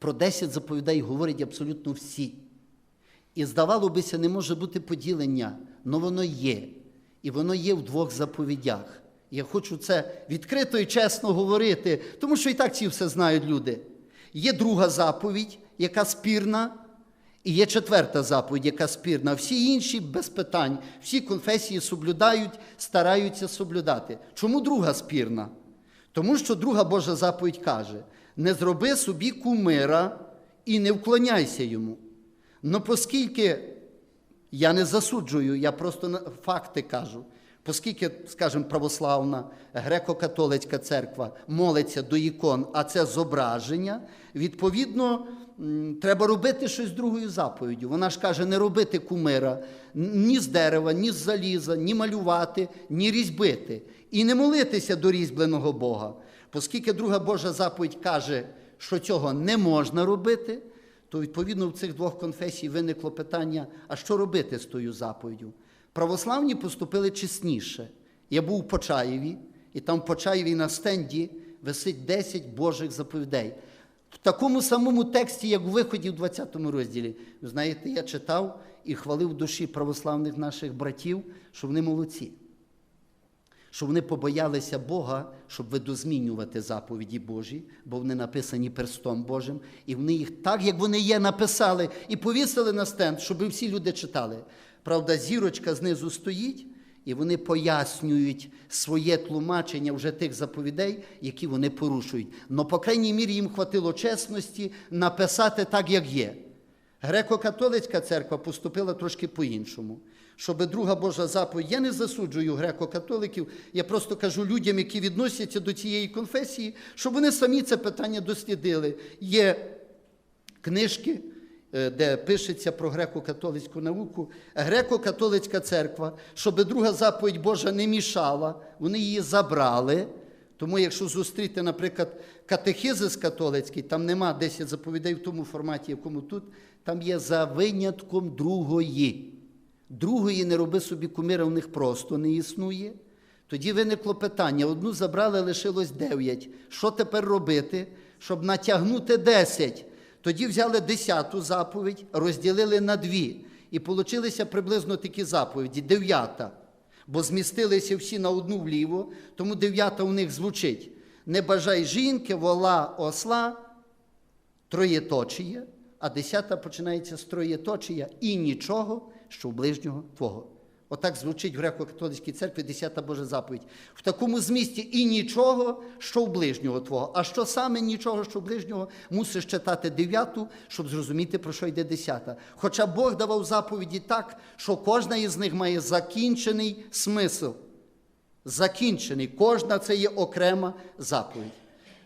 Про 10 заповідей говорять абсолютно всі. І здавало бися, не може бути поділення, але воно є. І воно є в двох заповідях. Я хочу це відкрито і чесно говорити, тому що і так ці все знають люди. Є друга заповідь, яка спірна, і є четверта заповідь, яка спірна. Всі інші без питань, всі конфесії соблюдають, стараються соблюдати. Чому друга спірна? Тому що друга Божа заповідь каже: не зроби собі кумира і не вклоняйся йому. Ну, оскільки я не засуджую, я просто факти кажу. Оскільки, скажімо, православна греко-католицька церква молиться до ікон, а це зображення, відповідно, треба робити щось з другою заповіддю. Вона ж каже, не робити кумира ні з дерева, ні з заліза, ні малювати, ні різьбити. І не молитися до різьбленого Бога. Оскільки друга Божа заповідь каже, що цього не можна робити, то відповідно в цих двох конфесій виникло питання: а що робити з тою заповіддю? Православні поступили чесніше. Я був у Почаєві, і там в Почаєві на стенді висить 10 Божих заповідей. В такому самому тексті, як у виході в 20 розділі. Ви знаєте, я читав і хвалив душі православних наших братів, що вони молодці що вони побоялися Бога, щоб видозмінювати заповіді Божі, бо вони написані перстом Божим, і вони їх так, як вони є, написали і повісили на стенд, щоб всі люди читали. Правда, зірочка знизу стоїть, і вони пояснюють своє тлумачення вже тих заповідей, які вони порушують. Но, по крайній мірі, їм хватило чесності написати так, як є. Греко-католицька церква поступила трошки по-іншому. Щоб друга Божа заповідь, я не засуджую греко-католиків, я просто кажу людям, які відносяться до цієї конфесії, щоб вони самі це питання дослідили. Є книжки, де пишеться про греко-католицьку науку, греко-католицька церква, щоб друга заповідь Божа не мішала, вони її забрали. Тому, якщо зустріти, наприклад, катехизис католицький, там нема 10 заповідей в тому форматі, якому тут, там є за винятком другої. Другої не роби собі кумира, у них просто не існує. Тоді виникло питання: одну забрали, лишилось дев'ять. Що тепер робити, щоб натягнути десять? Тоді взяли десяту заповідь, розділили на дві. І получилися приблизно такі заповіді: дев'ята. Бо змістилися всі на одну вліво, тому дев'ята у них звучить: не бажай жінки, вола, осла, троєточіє, а десята починається з троєточія і нічого, що в ближнього твого. Отак звучить в греко-католицькій церкві 10 Божа заповідь. В такому змісті і нічого, що в ближнього твого. А що саме нічого, що в ближнього, мусиш читати дев'яту, щоб зрозуміти, про що йде десята. Хоча Бог давав заповіді так, що кожна із них має закінчений смисл. Закінчений. Кожна це є окрема заповідь.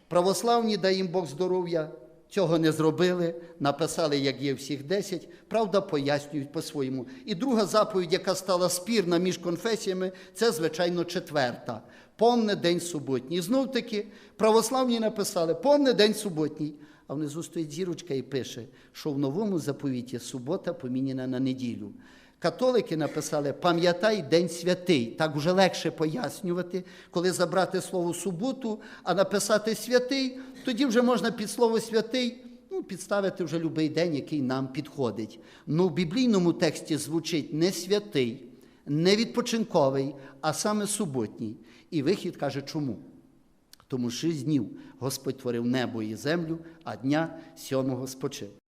Православні, дай їм Бог здоров'я, цього не зробили, написали, як є всіх 10, правда, пояснюють по-своєму. І друга заповідь, яка стала спірна між конфесіями, це, звичайно, четверта. Помне день суботній. Знов таки, православні написали, помне день суботній. А внизу стоїть зірочка і пише, що в новому заповіті субота поміняна на неділю. Католики написали пам'ятай День святий. Так вже легше пояснювати, коли забрати слово суботу, а написати святий, тоді вже можна під слово святий ну, підставити вже будь-який день, який нам підходить. Ну, в біблійному тексті звучить не святий, не відпочинковий, а саме суботній. І вихід каже, чому? Тому шість днів Господь творив небо і землю, а дня сьомого спочив.